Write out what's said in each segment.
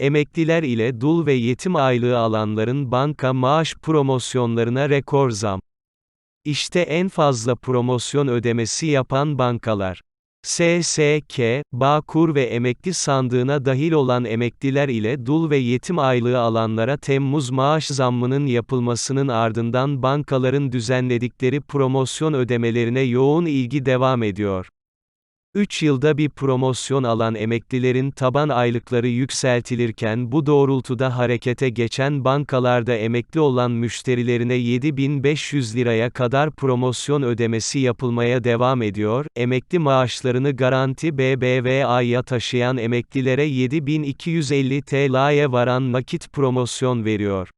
Emekliler ile dul ve yetim aylığı alanların banka maaş promosyonlarına rekor zam. İşte en fazla promosyon ödemesi yapan bankalar. SSK, Bağkur ve emekli sandığına dahil olan emekliler ile dul ve yetim aylığı alanlara Temmuz maaş zammının yapılmasının ardından bankaların düzenledikleri promosyon ödemelerine yoğun ilgi devam ediyor. 3 yılda bir promosyon alan emeklilerin taban aylıkları yükseltilirken bu doğrultuda harekete geçen bankalarda emekli olan müşterilerine 7500 liraya kadar promosyon ödemesi yapılmaya devam ediyor. Emekli maaşlarını Garanti BBVA'ya taşıyan emeklilere 7250 TL'ye varan nakit promosyon veriyor.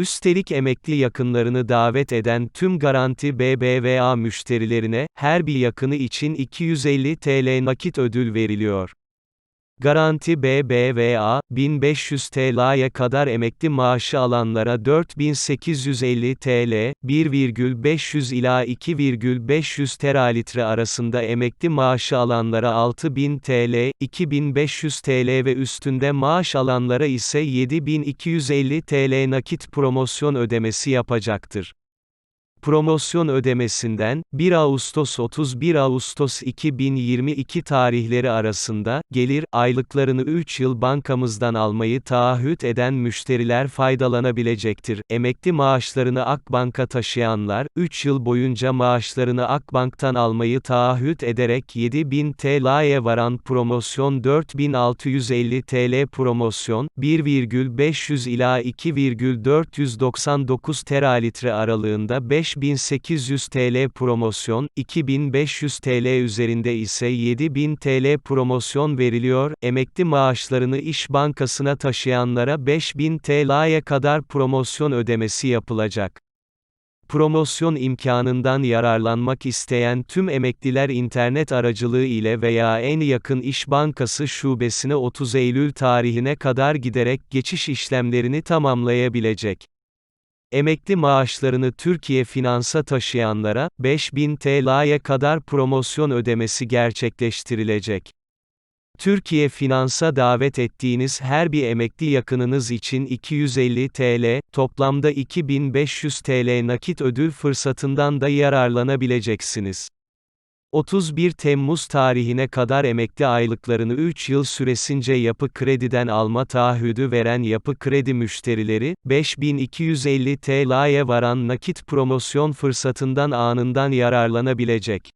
Üstelik emekli yakınlarını davet eden tüm Garanti BBVA müşterilerine, her bir yakını için 250 TL nakit ödül veriliyor. Garanti BBVA, 1500 TL'ye kadar emekli maaşı alanlara 4850 TL, 1,500 ila 2,500 teralitre arasında emekli maaşı alanlara 6000 TL, 2500 TL ve üstünde maaş alanlara ise 7250 TL nakit promosyon ödemesi yapacaktır. Promosyon ödemesinden, 1 Ağustos-31 Ağustos 2022 tarihleri arasında, gelir, aylıklarını 3 yıl bankamızdan almayı taahhüt eden müşteriler faydalanabilecektir. Emekli maaşlarını Akbank'a taşıyanlar, 3 yıl boyunca maaşlarını Akbank'tan almayı taahhüt ederek 7000 TL'ye varan promosyon 4650 TL promosyon, 1,500 ila 2,499 teralitre aralığında 5 5800 TL promosyon, 2500 TL üzerinde ise 7000 TL promosyon veriliyor. Emekli maaşlarını İş Bankası'na taşıyanlara 5000 TL'ye kadar promosyon ödemesi yapılacak. Promosyon imkanından yararlanmak isteyen tüm emekliler internet aracılığı ile veya en yakın İş Bankası şubesine 30 Eylül tarihine kadar giderek geçiş işlemlerini tamamlayabilecek. Emekli maaşlarını Türkiye Finans'a taşıyanlara, 5000 TL'ye kadar promosyon ödemesi gerçekleştirilecek. Türkiye Finans'a davet ettiğiniz her bir emekli yakınınız için 250 TL, toplamda 2500 TL nakit ödül fırsatından da yararlanabileceksiniz. 31 Temmuz tarihine kadar emekli aylıklarını 3 yıl süresince Yapı Kredi'den alma taahhüdü veren Yapı Kredi müşterileri, 5250 TL'ye varan nakit promosyon fırsatından anından yararlanabilecek.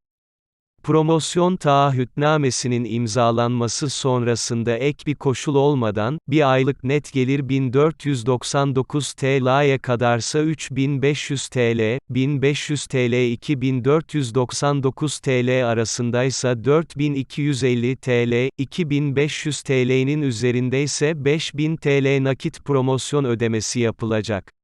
Promosyon taahhütnamesinin imzalanması sonrasında ek bir koşul olmadan, bir aylık net gelir 1499 TL'ye kadarsa 3500 TL, 1500 TL 2499 TL arasındaysa 4250 TL, 2500 TL'nin üzerindeyse 5000 TL nakit promosyon ödemesi yapılacak.